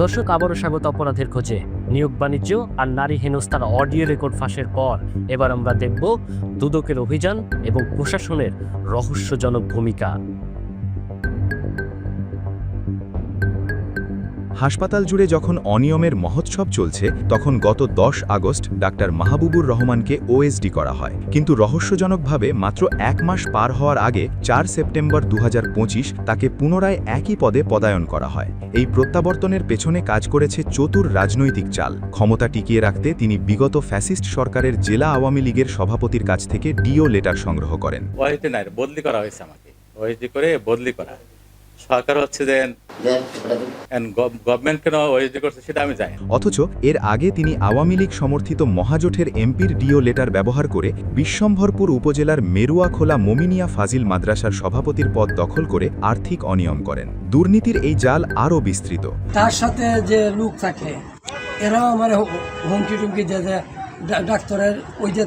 দর্শক, আবারও স্বাগত অপরাধের খোঁজে। নিয়োগ বাণিজ্য আর নারী হেনস্থার অডিও রেকর্ড ফাঁসের পর এবার আমরা দেখব দুদকের অভিযান এবং প্রশাসনের রহস্যজনক ভূমিকা। হাসপাতাল জুড়ে যখন অনিয়মের মহোৎসব চলছে, তখন গত দশ আগস্ট ডাক্তার মাহবুবুর রহমানকে ওএসডি করা হয়। কিন্তু রহস্যজনকভাবে মাত্র এক মাস পার হওয়ার আগে চার সেপ্টেম্বর দু হাজার পঁচিশ তাকে পুনরায় একই পদে পদায়ন করা হয়। এই প্রত্যাবর্তনের পেছনে কাজ করেছে চতুর রাজনৈতিক চাল। ক্ষমতা টিকিয়ে রাখতে তিনি বিগত ফ্যাসিস্ট সরকারের জেলা আওয়ামী লীগের সভাপতির কাছ থেকে ডিও লেটার সংগ্রহ করেন। বদলি করা হয়েছে আমাকে। করে বদলি করা। সরকার হচ্ছে যে গভর্নমেন্ট কেন ওয়াইটি করছে সেটা আমি জানি অথচ এর আগে তিনি আওয়ামী লীগ সমর্থিত মহাজোটের এমপির ডিও লেটার ব্যবহার করে বিশ্বম্ভরপুর উপজেলার মেরুয়াখোলা মোমিনিয়া ফাজিল মাদ্রাসার সভাপতির পদ দখল করে আর্থিক অনিয়ম করেন। দুর্নীতির এই জাল আরও বিস্তৃত। তার সাথে যে লোক থাকে এরাও আমার হুমকি টুমকি যে ডাক্তারের ওই যে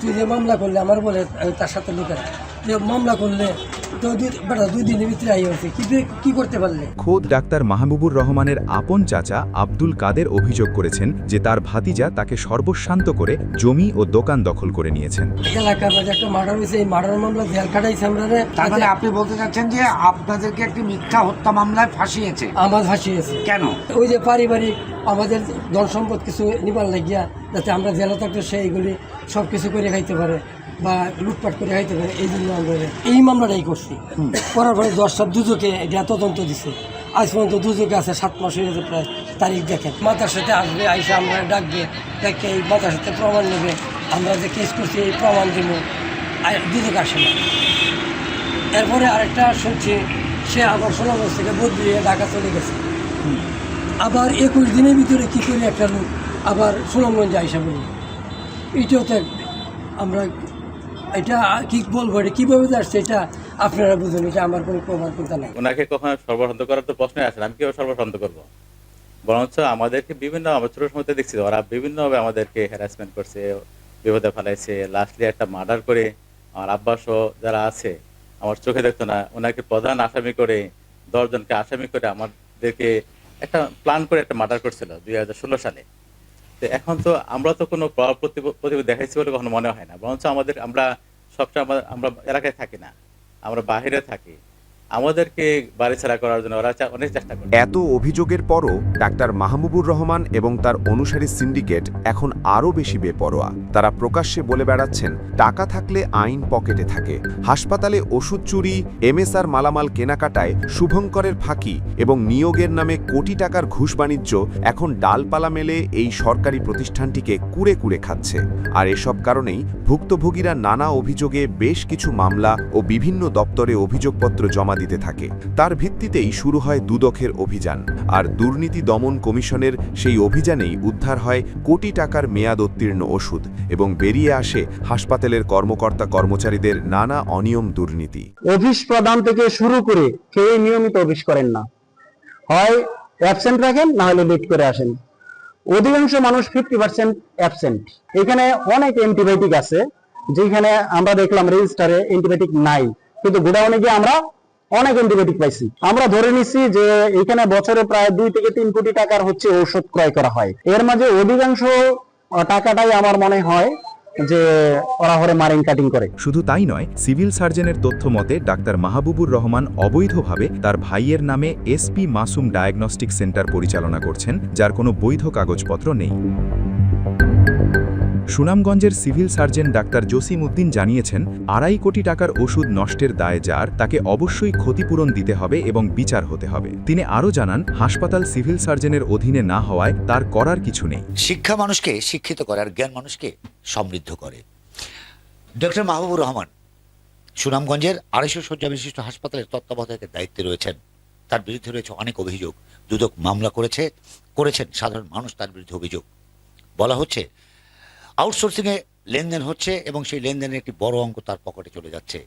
তুই যে মামলা করলে আমার বলে তার সাথে লোকেরা যে মামলা করলে তো দুই বেটা দুই দিনের ভিতরে আই হয়েছে কি দিয়ে- কি করতে পারলে? খোদ ডাক্তার মাহবুবুর রহমানের আপন চাচা আব্দুল কাদের অভিযোগ করেছেন যে তার ভাতিজা তাকে সর্বশান্ত করে জমি ও দোকান দখল করে নিয়েছেন। এলাকার মার্ডার হয়েছে। মার্ডার মামলা জেল কাটাইছে আমরা রে। তার মানে আপনি বলতে চাচ্ছেন যে আপনাদেরকে একটি মিথ্যা হত্যা মামলায় ফাঁসিয়েছে? আমার ফাঁসিয়েছে। কেন? ওই যে পারিবারিক আমাদের ধন সম্পদ কিছু নিবার লাগিয়া যাতে আমরা জেলা থাকলে সেইগুলি সব কিছু করে খাইতে পারে। বা লুটপাট করে খাইতে পারে এই জন্য আমরা এই মামলাটাই করছি। করার পরে দশ সব দুজকে এটা তদন্ত দিছে। আজ পর্যন্ত দুজকে আছে সাত মাস হয়ে গেছে প্রায় তারিখ দেখেন। মাতার সাথে আসবে আইসা আমরা ডাকবে ডাকে এই মাতার সাথে প্রমাণ নেবে। আমরা যে কেস করছি এই প্রমাণ দেবো। আর দুজকে আসে না। এরপরে আরেকটা শুনছি সে আবার সোনাগঞ্জ থেকে বদলিয়ে ঢাকা চলে গেছে। আবার একুশ দিনের ভিতরে কী করে একটা লোক আবার সুনামগঞ্জে আইসা বলি? এটাও তো আমরা এটা কি বলব, এটা কীভাবে যে আসছে এটা আপনারা বুঝুন, এটা আমার কোনো প্রমাণ করতে নাই। ওনাকে কখনো সর্বশান্ত করার তো প্রশ্নই আসে আমি কীভাবে সর্বশান্ত করব? বরঞ্চ আমাদেরকে বিভিন্ন আমার ছোট দেখছি, ওরা বিভিন্নভাবে আমাদেরকে হ্যারাসমেন্ট করছে, বিপদে ফেলাইছে লাস্টলি একটা মার্ডার করে, আমার আব্বা সহ যারা আছে, আমার চোখে দেখতো না, ওনাকে প্রধান আসামি করে, দশজনকে আসামি করে আমাদেরকে একটা প্ল্যান করে একটা মার্ডার করছিল দুই হাজার ষোলো সালে। এখন তো আমরা তো কোনো প্রভাব প্রতি- প্রতিভা দেখাইছি বলে কখনো মনে হয় না। বরঞ্চ আমাদের আমরা সবটা আমরা এলাকায় থাকি না। আমরা বাহিরে থাকি। আমাদেরকে বাড়ি ছাড়া করার জন্য ওরা অনেক চেষ্টা করে এত অভিযোগের পরও ডাক্তার মাহবুবুর রহমান এবং তার অনুসারী সিন্ডিকেট এখন আরও বেশি বেপরোয়া। তারা প্রকাশ্যে বলে বেড়াচ্ছেন, টাকা থাকলে আইন পকেটে থাকে। হাসপাতালে ওষুধ চুরি, এমএসআর মালামাল কেনাকাটায় শুভঙ্করের ফাঁকি এবং নিয়োগের নামে কোটি টাকার ঘুষ বাণিজ্য এখন ডালপালা মেলে এই সরকারি প্রতিষ্ঠানটিকে কুড়ে কুড়ে খাচ্ছে। আর এসব কারণেই ভুক্তভোগীরা নানা অভিযোগে বেশ কিছু মামলা ও বিভিন্ন দপ্তরে অভিযোগপত্র জমা দিতে থাকে। তার ভিত্তিতেই শুরু হয় দুদকের অভিযান, আর দুর্নীতি দমন কমিশনের সেই অভিযানেই উদ্ধার হয় কোটি টাকার মেয়াদ উত্তীর্ণ ওষুধ এবং বেরিয়ে আসে হাসপাতালের কর্মকর্তা কর্মচারীদের নানা অনিয়ম দুর্নীতি। অফিস প্রদান থেকে শুরু করে কেউ নিয়মিত অফিস করেন না। হয় অ্যাবসেন্ট রাখেন, না হলে লেট করে আসেন। অধিকাংশ মানুষ ফিফটি পার্সেন্ট অ্যাবসেন্ট এখানে অনেক অ্যান্টিবায়োটিক আছে, যেখানে আমরা দেখলাম রেজিস্টারে অ্যান্টিবায়োটিক নাই। কিন্তু গোডাউনে গিয়ে আমরা অনেক অ্যান্টিবায়োটিক পাইছি। আমরা ধরে নিচ্ছি যে এখানে বছরে প্রায় দুই থেকে তিন কোটি টাকার হচ্ছে ঔষধ ক্রয় করা হয়। এর মাঝে অধিকাংশ টাকাটাই আমার মনে হয় যে ওরা হরে মারিং কাটিং করে। শুধু তাই নয়, সিভিল সার্জনের তথ্য মতে ডাক্তার মাহবুবুর রহমান অবৈধভাবে তার ভাইয়ের নামে এসপি মাসুম ডায়াগনস্টিক সেন্টার পরিচালনা করছেন, যার কোনো বৈধ কাগজপত্র নেই। সুনামগঞ্জের civil surgeon doctor Jasim Uddin জানিয়েছেন, আড়াই কোটি টাকার ওষুধ নষ্টের দায়ে যার তাকে অবশ্যই ক্ষতিপূরণ দিতে হবে এবং বিচার হতে হবে। তিনি আরও জানান, হাসপাতাল সিভিল সার্জনের অধীনে না হওয়ায় তার করার কিছু নেই। শিক্ষা মানুষকে শিক্ষিত করে আর জ্ঞান মানুষকে সমৃদ্ধ করে। ডক্টর মাহবুবুর রহমান, সুনামগঞ্জের আড়াইশো শয্যা বিশিষ্ট হাসপাতালের তত্ত্বাবধায়কের দায়িত্বে রয়েছেন। তার বিরুদ্ধে রয়েছে অনেক অভিযোগ। দুদক মামলা করেছে, করেছেন সাধারণ মানুষ তার বিরুদ্ধে অভিযোগ। বলা হচ্ছে আউটসোর্সিংয়ে লেনদেন হচ্ছে এবং সেই লেনদেনের একটি বড় অঙ্ক তার পকেটে চলে যাচ্ছে।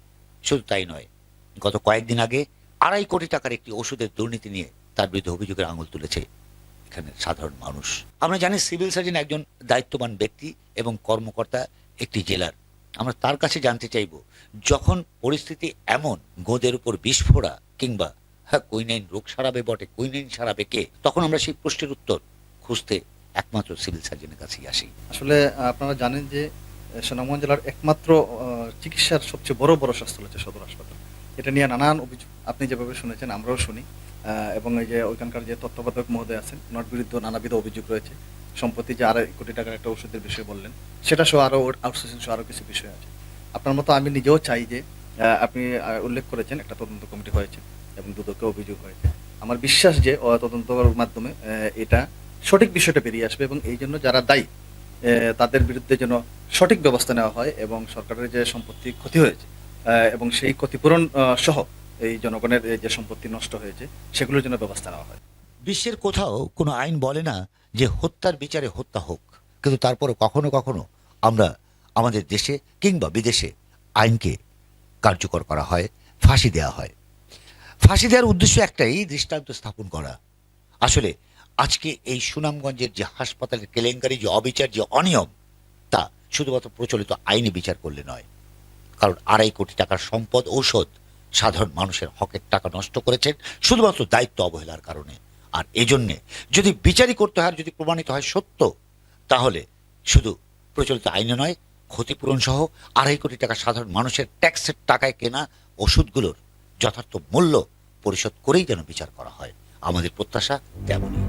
শুধু তাই নয়, গত কয়েকদিন আগে আড়াই কোটি টাকার একটি ওষুধের দুর্নীতি নিয়ে তার বিরুদ্ধে অভিযোগের আঙুল তুলেছে এখানে সাধারণ মানুষ। আমরা জানি সিভিল সার্জন একজন দায়িত্ববান ব্যক্তি এবং কর্মকর্তা একটি জেলার। আমরা তার কাছে জানতে চাইব, যখন পরিস্থিতি এমন গোদের উপর বিস্ফোরা কিংবা হ্যাঁ কুইনাইন রোগ সারাবে বটে কুইনাইন সারাবে কে, তখন আমরা সেই প্রশ্নের উত্তর খুঁজতে একমাত্র সিভিল সার্জনের কাছেই আসি। আসলে আপনারা জানেন যে সুনামগঞ্জ জেলার একমাত্র চিকিৎসার সবচেয়ে বড় বড় স্বাস্থ্য হচ্ছে সদর হাসপাতাল। এটা নিয়ে নানান অভিযোগ আপনি যেভাবে শুনেছেন, আমরাও শুনি। এবং এই যে ওইখানকার যে তত্ত্বাবধায়ক মহোদয় আছেন, ওনার বিরুদ্ধে নানাবিধ অভিযোগ রয়েছে। সম্প্রতি যে আড়াই কোটি টাকার একটা ওষুধের বিষয় বললেন, সেটা সহ আরও আউটসোর্সিং সহ আরও কিছু বিষয় আছে। আপনার মতো আমি নিজেও চাই যে আপনি উল্লেখ করেছেন, একটা তদন্ত কমিটি হয়েছে এবং দুদকে অভিযোগ হয়েছে। আমার বিশ্বাস যে তদন্তর মাধ্যমে এটা সঠিক বিষয়টা বেরিয়ে আসবে এবং এই জন্য যারা দায়ী তাদের বিরুদ্ধে যেন সঠিক ব্যবস্থা নেওয়া হয় এবং সরকারের যে সম্পত্তি ক্ষতি হয়েছে এবং সেই ক্ষতিপূরণ সহ এই জনগণের যে সম্পত্তি নষ্ট হয়েছে, সেগুলোর জন্য ব্যবস্থা নেওয়া হয়। বিশ্বের কোথাও কোনো আইন বলে না যে হত্যার বিচারে হত্যা হোক, কিন্তু তারপরে কখনো কখনো আমরা আমাদের দেশে কিংবা বিদেশে আইনকে কার্যকর করা হয়, ফাঁসি দেওয়া হয়। ফাঁসি দেওয়ার উদ্দেশ্য একটাই, দৃষ্টান্ত স্থাপন করা। আসলে আজকে এই সুনামগঞ্জের যে হাসপাতালের কেলেঙ্কারি, যে অবিচার, যে অনিয়ম, তা শুধুমাত্র প্রচলিত আইনে বিচার করলে নয়। কারণ আড়াই কোটি টাকার সম্পদ, ঔষধ সাধারণ মানুষের হকের টাকা নষ্ট করেছেন, শুধুমাত্র দায়িত্ব অবহেলার কারণে। আর এজন্যে যদি বিচারই করতে হয় যদি প্রমাণিত হয় সত্য, তাহলে শুধু প্রচলিত আইনে নয়, ক্ষতিপূরণ সহ আড়াই কোটি টাকা সাধারণ মানুষের ট্যাক্সের টাকায় কেনা ওষুধগুলোর যথার্থ মূল্য পরিশোধ করেই যেন বিচার করা হয়। আমাদের প্রত্যাশা তেমনই।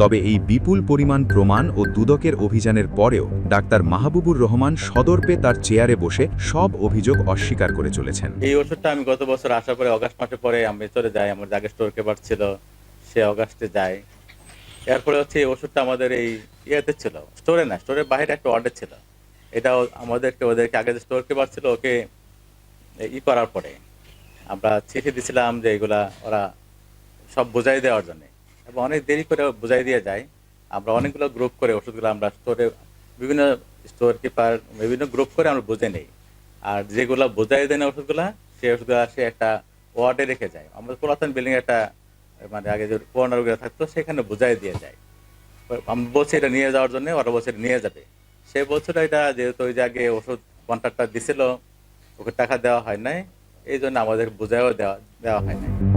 তবে এই বিপুল পরিমাণ প্রমাণ ও দুদকের অভিযানের পরেও ডাক্তার মাহবুবুর রহমান সদর্পে তার চেয়ারে বসে সব অভিযোগ অস্বীকার করে চলেছেন। এই ওষুধটা আমি গত বছর আসার পরে অগাস্ট মাসে পরে আমি চলে যাই আমার আগে স্টোর কেপার ছিল সে অগাস্টে যায়। এরপরে হচ্ছে এই ওষুধটা আমাদের এই ইয়েতে ছিল স্টোরে না স্টোরের বাইরে একটা অর্ডার ছিল। এটাও আমাদেরকে ওদেরকে আগে যে স্টোর কেপার ছিল ওকে ই করার পরে আমরা চিঠি দিছিলাম যে এগুলা ওরা সব বোঝাই দেওয়ার জন্য। এবং অনেক দেরি করে বোঝাই দিয়ে যায়। আমরা অনেকগুলো গ্রুপ করে ওষুধগুলো আমরা স্টোরে বিভিন্ন স্টোর কিপার বিভিন্ন গ্রুপ করে আমরা বুঝে নেই। আর যেগুলো বোঝাই দেয় না ওষুধগুলা, সেই ওষুধগুলো সে একটা ওয়ার্ডে রেখে যায়। আমাদের পুরাতন বিল্ডিং একটা মানে আগে যে পুরোনো রোগীরা থাকতো, সেখানে বোঝাই দিয়ে যায়। আমি বলছি এটা নিয়ে যাওয়ার জন্য, ওরা বলছে নিয়ে যাবে। সে বছর এটা যেহেতু ওই যে আগে ওষুধ কন্ট্রাক্টটা দিছিল, ওকে টাকা দেওয়া হয় নাই। এই জন্য আমাদের বোঝাইও দেওয়া দেওয়া হয় নাই।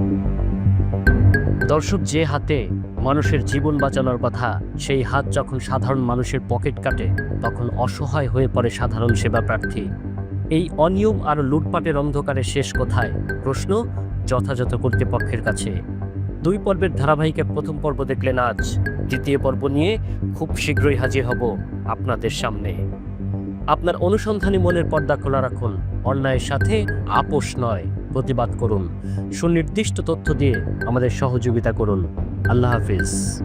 দর্শক যে হাতে মানুষের জীবন বাঁচানোর কথা, সেই হাত যখন সাধারণ মানুষের পকেট কাটে, তখন অসহায় হয়ে পড়ে সাধারণ সেবা প্রার্থী। এই অনিয়ম আর লুটপাটের অন্ধকারে শেষ কোথায়? প্রশ্ন যথাযথ কর্তৃপক্ষের কাছে। দুই পর্বের ধারাবাহিকের প্রথম পর্ব দেখলেন আজ। দ্বিতীয় পর্ব নিয়ে খুব শীঘ্রই হাজির হব আপনাদের সামনে। আপনার অনুসন্ধানী মনের পর্দা খোলা রাখুন। অন্যায়ের সাথে আপোষ নয়। প্রতিবাদ করুন। সুনির্দিষ্ট তথ্য দিয়ে আমাদের সহযোগিতা করুন। আল্লাহ হাফিজ।